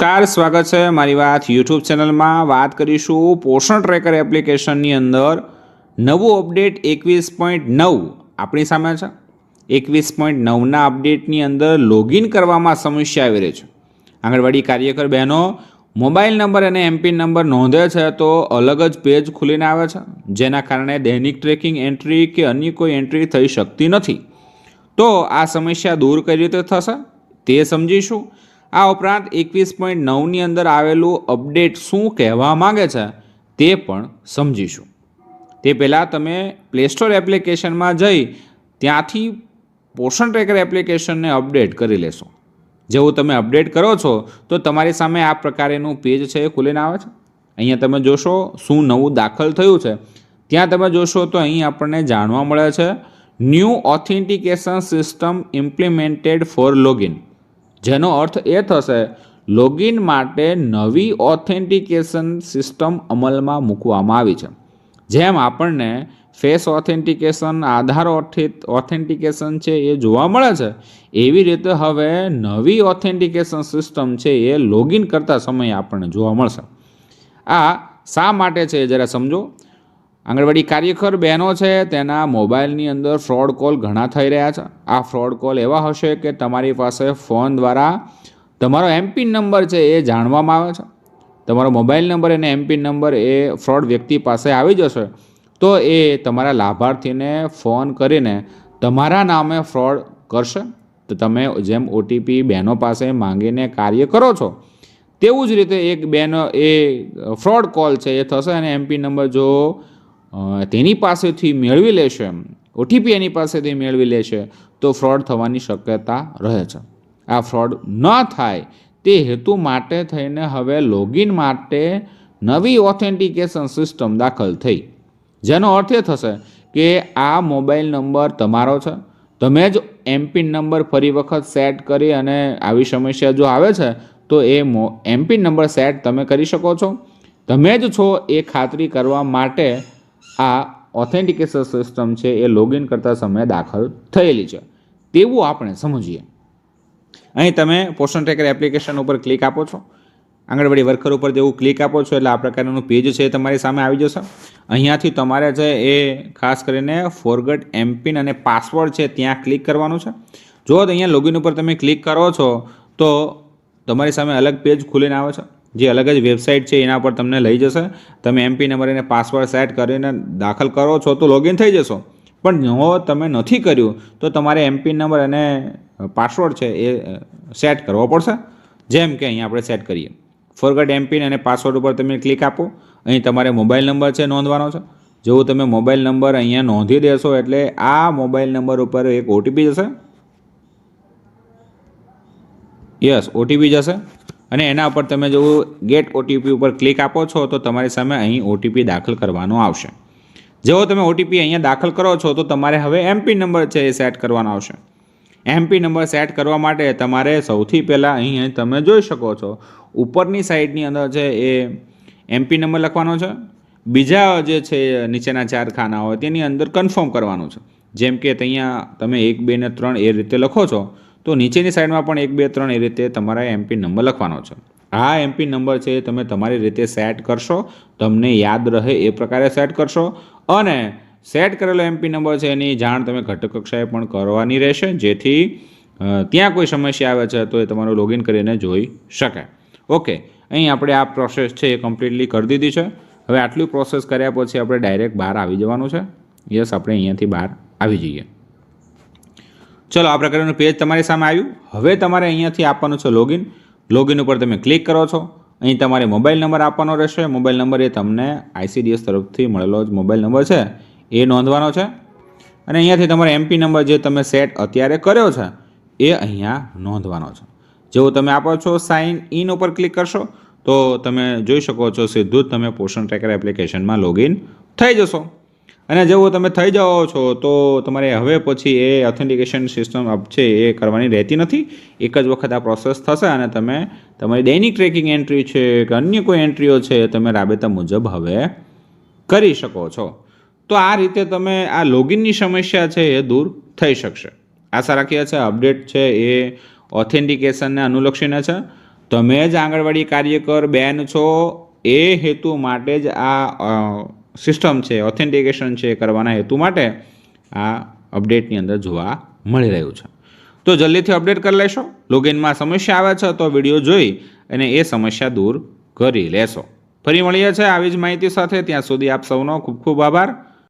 નમસ્કાર, સ્વાગત છે મારી વાત યુટ્યુબ ચેનલમાં. વાત કરીશું પોષણ ટ્રેકર એપ્લિકેશનની અંદર નવું અપડેટ એકવીસ પોઈન્ટ નવ. આપણી સામે છે. એકવીસ પોઈન્ટ નવના અપડેટની અંદર લોગિન કરવામાં સમસ્યા આવી રહી છે. આંગણવાડી કાર્યકર બહેનો, મોબાઈલ નંબર અને એમપિન નંબર નોંધે છે તો અલગ જ પેજ ખુલીને આવે છે, જેના કારણે દૈનિક ટ્રેકિંગ એન્ટ્રી કે અન્ય કોઈ એન્ટ્રી થઈ શકતી નથી. તો આ સમસ્યા દૂર કઈ રીતે થશે તે સમજીશું. આ ઉપરાંત એકવીસ પોઈન્ટ નવની અંદર આવેલું અપડેટ શું કહેવા માંગે છે તે પણ સમજીશું. તે પહેલાં તમે પ્લે સ્ટોર એપ્લિકેશનમાં જઈ ત્યાંથી પોષણ ટ્રેકર એપ્લિકેશનને અપડેટ કરી લેશો. જેવું તમે અપડેટ કરો છો, તો તમારી સામે આ પ્રકારેનું પેજ છે એ ખુલીને આવે છે. અહીંયા તમે જોશો શું નવું દાખલ થયું છે. ત્યાં તમે જોશો તો અહીં આપણને જાણવા મળે છે new authentication system implemented for login જેનો અર્થ એ થશે લોગિન માટે નવી ઓથેન્ટિકેશન સિસ્ટમ અમલમાં મૂકવામાં આવી છે. જેમ આપણને ફેસ ઓથેન્ટિકેશન આધાર ઓથેન્ટિકેશન છે એ જોવા મળે છે, એવી રીતે હવે નવી ઓથેન્ટિકેશન સિસ્ટમ છે એ લોગિન કરતા સમયે આપણને જોવા મળશે. આ શા માટે છે જરા સમજો? આંગણવાડી કાર્યકર બહેનો છે, તેના મોબાઈલની અંદર ફ્રોડ કોલ ઘણા થઈ રહ્યા છે. આ ફ્રોડ કોલ એવા હશે કે તમારી પાસે ફોન દ્વારા તમારો એમપિન નંબર છે એ જાણવામાં આવે છે. તમારો મોબાઈલ નંબર અને એમપિન નંબર એ ફ્રોડ વ્યક્તિ પાસે આવી જશે, તો એ તમારા લાભાર્થીને ફોન કરીને તમારા નામે ફ્રોડ કરશે. તો તમે જેમ ઓટીપી બહેનો પાસે માંગીને કાર્ય કરો છો, તેવું જ રીતે એક બેનો એ ફ્રોડ કોલ છે એ થશે અને એમપિન નંબર જો તેની પાસેથી મેળવી લેશે ઓટીપી એની પાસેથી મેળવી લેશે તો ફ્રોડ થવાની શક્યતા રહે છે. આ ફ્રોડ ન થાય તે હેતુ માટે થઈને હવે લોગિન માટે નવી ઓથેન્ટિકેશન સિસ્ટમ દાખલ થઈ. જેનો અર્થ એ થશે કે આ મોબાઈલ નંબર તમારો છે. તમે જ એમપિન નંબર ફરી વખત સેટ કરી અને આવી સમસ્યા જો આવે છે, તો એ એમપિન નંબર સેટ તમે કરી શકો છો. તમે જ છો એ ખાતરી કરવા માટે આ ઓથેન્ટિકેશન સિસ્ટમ છે એ લોગિન કરતા સમયે દાખલ થયેલી છે. તેવું આપણે સમજીએ. અહીં તમે પોષણ ટ્રેકર એપ્લિકેશન ઉપર ક્લિક આપો છો. આંગણવાડી વર્કર ઉપર જેવું ક્લિક આપો છો એટલે આ પ્રકારનું પેજ છે એ તમારી સામે આવી જશે. અહીંયાથી તમારે છે એ ખાસ કરીને ફોરગટ એમપિન અને પાસવર્ડ છે ત્યાં ક્લિક કરવાનું છે. જો અહીંયા લોગિન ઉપર તમે ક્લિક કરો છો તો તમારી સામે અલગ પેજ ખુલીને આવે છે. જે અલગ જ વેબસાઇટ છે, એના પર તમને લઈ જશે. તમે એમપી નંબર અને પાસવર્ડ સેટ કરીને દાખલ કરો છો તો લોગિન થઈ જશો. પણ જો તમે નથી કર્યું, તો તમારે એમપિન નંબર અને પાસવર્ડ છે, એ સેટ કરવો પડશે. જેમ કે અહીંયા આપણે સેટ કરીએ. ફોરગટ એમપિન અને પાસવર્ડ ઉપર તમે ક્લિક આપો. અહીં તમારે મોબાઈલ નંબર છે, નોંધવાનો છે. જેવું તમે મોબાઈલ નંબર અહીંયા નોંધી દેશો, એટલે આ મોબાઈલ નંબર ઉપર એક ઓટીપી જશે. યસ ઓટીપી જશે. અને એના ઉપર તમે જો ગેટ ઓટીપી ઉપર ક્લિક આપો છો, તો તમારી સામે અહીં ઓટીપી દાખલ કરવાનો આવશે. જેવો તમે ઓટીપી અહીંયા દાખલ કરો છો, તો તમારે હવે એમપી નંબર છે એ સેટ કરવાનો આવશે. એમપી નંબર સેટ કરવા માટે તમારે સૌથી પહેલાં અહીં તમે જોઈ શકો છો, ઉપરની સાઈડની અંદર છે એ એમપી નંબર લખવાનો છે. બીજા જે છે નીચેના ચાર ખાના હોય તેની અંદર કન્ફર્મ કરવાનું છે. જેમ કે અહીંયા તમે એક, બે ને ત્રણ એ રીતે લખો છો તો નીચેની સાઈડમાં પણ એક બે ત્રણ એ રીતે તમારા એમપી નંબર લખવાનો છે. આ એમપી નંબર છે એ તમે તમારી રીતે સેટ કરશો, તમને યાદ રહે એ પ્રકારે સેટ કરશો અને સેટ કરેલો એમપી નંબર છે એની જાણ તમે ઘટક કક્ષાએ પણ કરવાની રહેશે, જેથી ત્યાં કોઈ સમસ્યા આવે છે તો એ તમારું લોગિન કરીને જોઈ શકાય ઓકે અહીં આપણે આ પ્રોસેસ છે એ કમ્પ્લીટલી કરી દીધી છે. હવે આટલી પ્રોસેસ કર્યા પછી આપણે ડાયરેક્ટ બહાર આવી જવાનું છે. યસ આપણે અહીંયાથી બહાર આવી જઈએ. ચલો, આ પ્રકારનું પેજ તમારી સામે આવ્યું. હવે તમારે અહીંયાથી આપવાનું છે લોગિન લોગિન ઉપર તમે ક્લિક કરો છો. અહીં તમારે મોબાઈલ નંબર આપવાનો રહેશે. મોબાઈલ નંબર એ તમને આઈસીડીએસ તરફથી મળેલો જ મોબાઈલ નંબર છે. એ નોંધવાનો છે. અને અહીંયાથી તમારો એમપી નંબર જે તમે સેટ અત્યારે કર્યો છે, એ અહીંયા નોંધવાનો છે. જેવું તમે આપો છો સાઇન ઇન ઉપર ક્લિક કરશો, તો તમે જોઈ શકો છો સીધું જ તમે પોષણ ટ્રેકર એપ્લિકેશનમાં લોગિન થઈ જશો. અને જેવું તમે થઈ જાઓ છો, તો તમારે હવે પછી એ ઓથેન્ટિકેશન સિસ્ટમ છે એ કરવાની રહેતી નથી. એક જ વખત આ પ્રોસેસ થશે અને તમે, તમારી દૈનિક ટ્રેકિંગ એન્ટ્રી છે કે અન્ય કોઈ એન્ટ્રીઓ છે, તમે રાબેતા મુજબ હવે કરી શકો છો. તો આ રીતે તમે આ લોગિનની સમસ્યા છે એ દૂર થઈ શકશે. આશા રાખીએ છીએ અપડેટ છે એ ઓથેન્ટિકેશનને અનુલક્ષીને છે. તમે જ આંગણવાડી કાર્યકર બેન છો, એ હેતુ માટે જ આ સિસ્ટમ છે ઓથેન્ટિકેશન છે કરવાના હેતુ માટે આ અપડેટની અંદર જોવા મળી રહ્યું છે. તો જલ્દીથી અપડેટ કરી લેશો, લોગિનમાં સમસ્યા આવે છે તો વીડિયો જોઈ અને એ સમસ્યા દૂર કરી લેશો. ફરી મળીએ છે આવી જ માહિતી સાથે, ત્યાં સુધી આપ સૌનો ખૂબ ખૂબ આભાર.